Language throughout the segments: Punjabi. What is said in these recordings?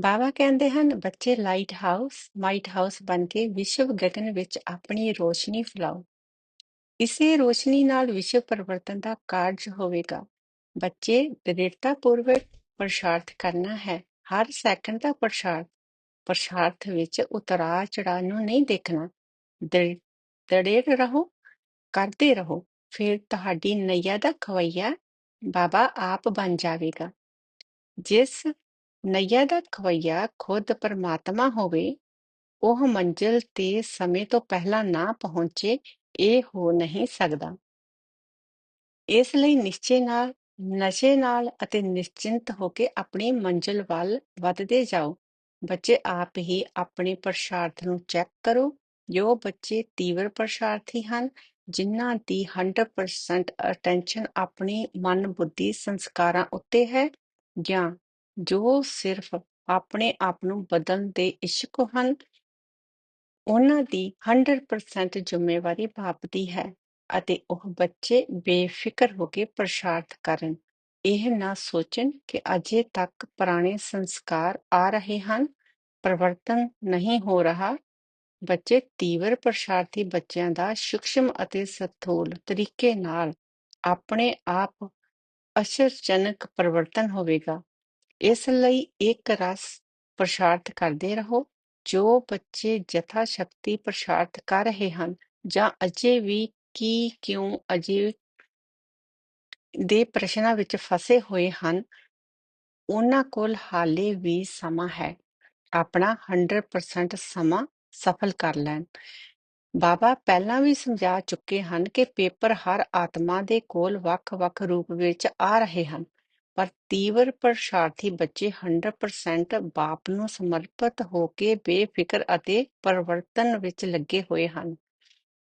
ਬਾਬਾ ਕਹਿੰਦੇ ਹਨ, ਬੱਚੇ ਲਾਈਟ ਹਾਊਸ ਮਾਈਟ ਹਾਊਸ ਬਣ ਕੇ ਵਿਸ਼ਵ ਗਗਨ ਵਿੱਚ ਆਪਣੀ ਰੋਸ਼ਨੀ ਫੈਲਾਓ। ਇਸੇ ਰੋਸ਼ਨੀ ਨਾਲ ਵਿਸ਼ਵ ਪਰਿਵਰਤਨ ਦਾ ਕਾਰਜ ਹੋਵੇਗਾ। ਬੱਚੇ ਦ੍ਰਿੜਤਾਪੂਰਵਕ ਪੁਰਸ਼ਾਰਥ ਕਰਨਾ ਹੈ। ਹਰ ਸੈਕਿੰਡ ਦਾ ਪੁਰਸ਼ਾਰਥ ਪੁਰਸ਼ਾਰਥ ਵਿੱਚ ਉਤਰਾਅ ਚੜਾਅ ਨੂੰ ਨਹੀਂ ਦੇਖਣਾ। ਦ੍ਰਿੜ ਦ੍ਰਿੜ ਰਹੋ, ਕਰਦੇ ਰਹੋ। ਫਿਰ ਤੁਹਾਡੀ ਨਈਆ ਦਾ ਖਵਈਆ ਬਾਬਾ ਆਪ ਬਣ ਜਾਵੇਗਾ। ਜਿਸ ਨਈਆ ਦਾ ਖਵੱਈਆ ਖੁਦ ਪਰਮਾਤਮਾ ਹੋਵੇ ਉਹ ਮੰਜ਼ਿਲ ਤੇ ਸਮੇਂ ਤੋਂ ਪਹਿਲਾਂ ਨਾ ਪਹੁੰਚੇ ਇਹ ਹੋ ਨਹੀਂ ਸਕਦਾ ਇਸ ਲਈ ਨਿਸ਼ਚੇ ਨਾਲ ਨਸ਼ੇ ਨਾਲ ਅਤੇ ਨਿਸ਼ਚਿੰਤ ਹੋ ਕੇ ਆਪਣੀ ਮੰਜ਼ਿਲ ਵੱਲ ਵੱਧਦੇ ਜਾਓ ਬੱਚੇ ਆਪ ਹੀ ਆਪਣੇ ਪੁਰਸ਼ਾਰਥ ਨੂੰ ਚੈੱਕ ਕਰੋ ਜੋ ਬੱਚੇ ਤੀਵਰ ਪੁਰਸ਼ਾਰਥੀ ਹਨ ਜਿਨ੍ਹਾਂ ਦੀ 100% ਅਟੈਂਸ਼ਨ ਆਪਣੀ ਮਨ ਬੁੱਧੀ ਸੰਸਕਾਰਾਂ ਉੱਤੇ ਹੈ ਜਾਂ ਜੋ ਸਿਰਫ ਆਪਣੇ ਆਪ ਨੂੰ ਬਦਲਣ ਦੇ ਇਸ਼ਕ ਹਨ, ਉਹਨਾਂ ਦੀ 100% ਜ਼ਿੰਮੇਵਾਰੀ ਬਾਪ ਦੀ ਹੈ ਅਤੇ ਉਹ ਬੱਚੇ ਬੇਫਿਕਰ ਹੋ ਕੇ ਪੁਰਸ਼ਾਰਥ ਕਰਨ। ਇਹ ਨਾ ਸੋਚਣ ਕਿ ਅਜੇ ਤੱਕ ਪੁਰਾਣੇ ਸੰਸਕਾਰ ਆ ਰਹੇ ਹਨ, ਪਰਿਵਰਤਨ ਨਹੀਂ ਹੋ ਰਿਹਾ। ਬੱਚੇ ਤੀਵਰ ਪੁਰਸ਼ਾਰਥੀ ਬੱਚਿਆਂ ਦਾ ਸੂਕਸ਼ਮ ਅਤੇ ਸਥੂਲ ਤਰੀਕੇ ਨਾਲ ਆਪਣੇ ਆਪ ਅਸਰਜਨਕ ਪਰਿਵਰਤਨ ਹੋਵੇਗਾ। ਇਸ ਲਈ ਇੱਕ ਰਸ ਪੁਰਸ਼ਾਰਥ ਕਰਦੇ ਰਹੋ। ਜੋ ਬੱਚੇ ਜਥਾ ਸ਼ਕਤੀ ਪੁਰਸ਼ਾਰਥ ਕਰ ਰਹੇ ਹਨ ਜਾਂ ਅਜੇ ਵੀ ਕੀ ਕਿਉਂ ਅਜੇ ਦੇ ਪ੍ਰਸ਼ਨਾਂ ਵਿੱਚ ਫਸੇ ਹੋਏ ਹਨ, ਉਹਨਾਂ ਕੋਲ ਹਾਲੇ ਵੀ ਸਮਾਂ ਹੈ। ਆਪਣਾ 100% ਸਮਾਂ ਸਫਲ ਕਰ ਲੈਣ। ਬਾਬਾ ਪਹਿਲਾਂ ਵੀ ਸਮਝਾ ਚੁੱਕੇ ਹਨ ਕਿ ਪੇਪਰ ਹਰ ਆਤਮਾ ਦੇ ਕੋਲ ਵੱਖ-ਵੱਖ ਰੂਪ ਵਿੱਚ ਆ ਰਹੇ ਹਨ। ਪਰ ਤੀਵਰ ਪੁਰਸ਼ਾਰਥੀ ਬੱਚੇ 100% ਬਾਪ ਨੂੰ ਸਮਰਪਿਤ ਹੋ ਕੇ ਬੇਫਿਕਰ ਅਤੇ ਪਰਿਵਰਤਨ ਵਿੱਚ ਲੱਗੇ ਹੋਏ ਹਨ।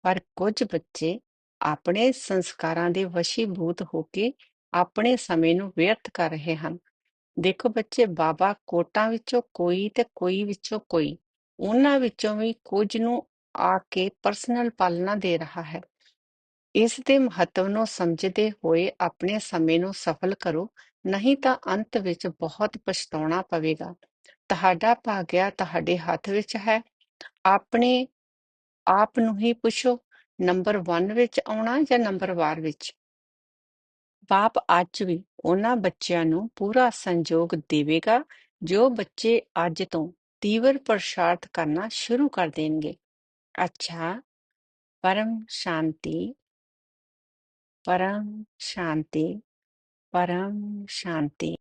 ਪਰ ਕੁਝ ਬੱਚੇ ਆਪਣੇ ਸੰਸਕਾਰਾਂ ਦੇ ਵਸ਼ੀਭੂਤ ਹੋ ਕੇ ਆਪਣੇ ਸਮੇਂ ਨੂੰ ਵਿਅਰਥ ਕਰ ਰਹੇ ਹਨ। ਦੇਖੋ ਬੱਚੇ, ਬਾਬਾ ਕੋਟਾਂ ਵਿੱਚੋਂ ਕੋਈ ਤੇ ਕੋਈ ਵਿੱਚੋਂ ਕੋਈ, ਉਹਨਾਂ ਵਿੱਚੋਂ ਵੀ ਕੁਝ ਨੂੰ ਆ ਕੇ ਪਰਸਨਲ ਪਾਲਣਾ ਦੇ ਰਿਹਾ ਹੈ। ਇਸ ਦੇ ਮਹੱਤਵ ਨੂੰ ਸਮਝਦੇ ਹੋਏ ਆਪਣੇ ਸਮੇਂ ਨੂੰ ਸਫਲ ਕਰੋ, ਨਹੀਂ ਤਾਂ ਅੰਤ ਵਿੱਚ ਬਹੁਤ ਪਛਤਾਉਣਾ ਪਵੇਗਾ। ਤੁਹਾਡਾ ਭਾਗਿਆ ਤੁਹਾਡੇ ਹੱਥ ਵਿੱਚ ਹੈ। ਆਪਣੇ ਆਪ ਨੂੰ ਹੀ ਪੁੱਛੋ, ਨੰਬਰ 1 ਵਿੱਚ ਆਉਣਾ ਜਾਂ ਨੰਬਰ ਵਾਰ ਵਿੱਚ? ਬਾਪ ਅੱਜ ਵੀ ਉਹਨਾਂ ਬੱਚਿਆਂ ਨੂੰ ਪੂਰਾ ਸੰਯੋਗ ਦੇਵੇਗਾ, ਜੋ ਬੱਚੇ ਅੱਜ ਤੋਂ ਤੀਵਰ ਪ੍ਰਸ਼ਾਰਥ ਕਰਨਾ ਸ਼ੁਰੂ ਕਰ ਦੇਣਗੇ। ਅੱਛਾ, ਪਰਮ ਸ਼ਾਂਤੀ। ਪਰਮ ਸ਼ਾਂਤੀ ਪਰਮ ਸ਼ਾਂਤੀ